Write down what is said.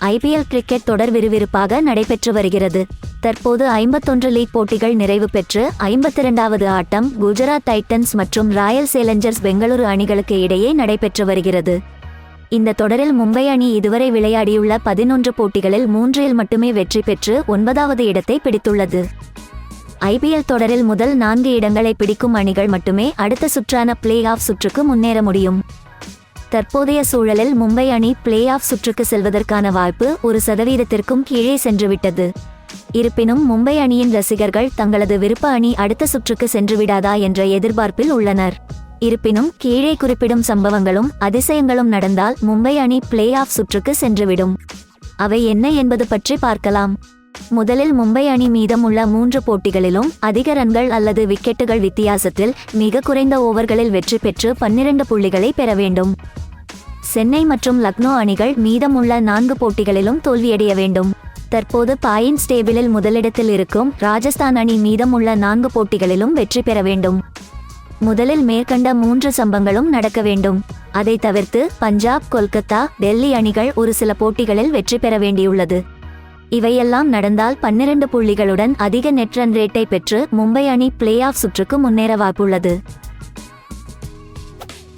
IPL cricket தொடர் விறுவிறுப்பாக நடைபெற்று வருகிறது. தற்போது ஐம்பத்தொன்று லீக் போட்டிகள் நிறைவு பெற்று ஐம்பத்தி இரண்டாவது ஆட்டம் குஜராத் டைட்டன்ஸ் மற்றும் ராயல் சேலஞ்சர்ஸ் பெங்களூரு அணிகளுக்கு இடையே நடைபெற்று வருகிறது. இந்த தொடரில் மும்பை அணி இதுவரை விளையாடியுள்ள பதினொன்று போட்டிகளில் மூன்றில் மட்டுமே வெற்றி பெற்று ஒன்பதாவது இடத்தை பிடித்துள்ளது. ஐபிஎல் தொடரில் முதல் நான்கு இடங்களை பிடிக்கும் அணிகள் மட்டுமே அடுத்த சுற்றான பிளே ஆஃப் சுற்றுக்கு முன்னேற முடியும். தற்போதைய சூழலில் மும்பை அணி பிளே ஆஃப் சுற்றுக்கு செல்வதற்கான வாய்ப்பு ஒரு சதவீதத்திற்கும் கீழே சென்றுவிட்டது. இருப்பினும் மும்பை அணியின் ரசிகர்கள் தங்களது விருப்ப அணி அடுத்த சுற்றுக்கு சென்றுவிடாதா என்ற எதிர்பார்ப்பில் உள்ளனர். இருப்பினும் கீழே குறிப்பிடும் சம்பவங்களும் அதிசயங்களும் நடந்தால் மும்பை அணி பிளே ஆஃப் சுற்றுக்கு சென்றுவிடும். அவை என்ன என்பது பற்றி பார்க்கலாம். முதலில் மும்பை அணி மீதமுள்ள மூன்று போட்டிகளிலும் அதிக ரன்கள் அல்லது விக்கெட்டுகள் வித்தியாசத்தில் மிக குறைந்த ஓவர்களில் வெற்றி பெற்று பன்னிரண்டு புள்ளிகளை பெற வேண்டும். சென்னை மற்றும் லக்னோ அணிகள் மீதமுள்ள நான்கு போட்டிகளிலும் தோல்வியடைய வேண்டும். தற்போது பாயிண்ட்ஸ் டேபிளில் முதலிடத்தில் இருக்கும் ராஜஸ்தான் அணி மீதமுள்ள நான்கு போட்டிகளிலும் வெற்றி பெற வேண்டும். முதலில் மேற்கண்ட மூன்று சம்பங்களும் நடக்க வேண்டும். அதை தவிர்த்து பஞ்சாப் கொல்கத்தா டெல்லி அணிகள் ஒரு சில போட்டிகளில் வெற்றி பெற வேண்டியுள்ளது. இவையெல்லாம் நடந்தால் பன்னிரண்டு புள்ளிகளுடன் அதிக நெட் ரன் ரேட்டை பெற்று மும்பை அணி பிளே ஆஃப் சுற்றுக்கு முன்னேற வாய்ப்புள்ளது.